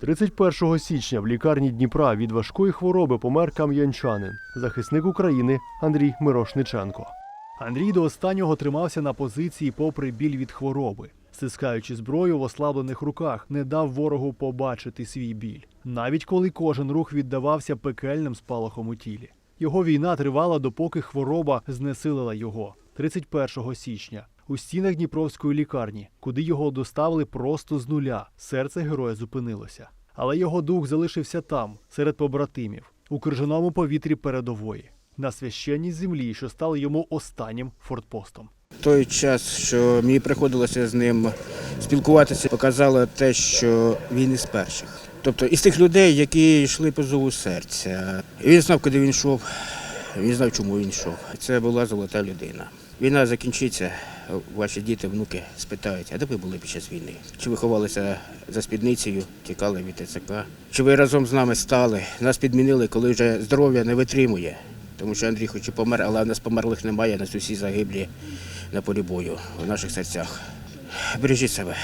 31 січня в лікарні Дніпра від важкої хвороби помер кам'янчанин, захисник України Андрій Мирошниченко. Андрій до останнього тримався на позиції попри біль від хвороби. Стискаючи зброю в ослаблених руках, не дав ворогу побачити свій біль, навіть коли кожен рух віддавався пекельним спалахом у тілі. Його війна тривала, допоки хвороба знесилила його 31 січня у стінах Дніпровської лікарні, куди його доставили просто з нуля. Серце героя зупинилося. Але його дух залишився там, серед побратимів, у крижаному повітрі передової, на священній землі, що стали йому останнім фортпостом. Той час, що мені приходилося з ним спілкуватися, показало те, що він із перших. Тобто із тих людей, які йшли по зову серця. І він знав, куди він йшов, він знав, чому він йшов. Це була золота людина. Війна закінчиться, ваші діти, внуки спитають, а де ви були під час війни? Чи ви ховалися за спідницею, тікали від ТЦК? Чи ви разом з нами стали? Нас підмінили, коли вже здоров'я не витримує. Тому що Андрій хоч і помер, але в нас померлих немає, нас усі загиблі на полі бою в наших серцях. Бережіть себе,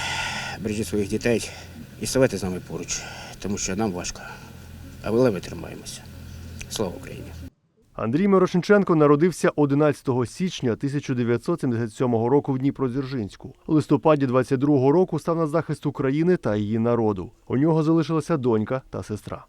бережіть своїх дітей і ставайте з нами поруч, тому що нам важко. Але ми тримаємося. Слава Україні! Андрій Мирошенченко народився 11 січня 1977 року в Дніпродзержинську. У листопаді 22-го року став на захист України та її народу. У нього залишилася донька та сестра.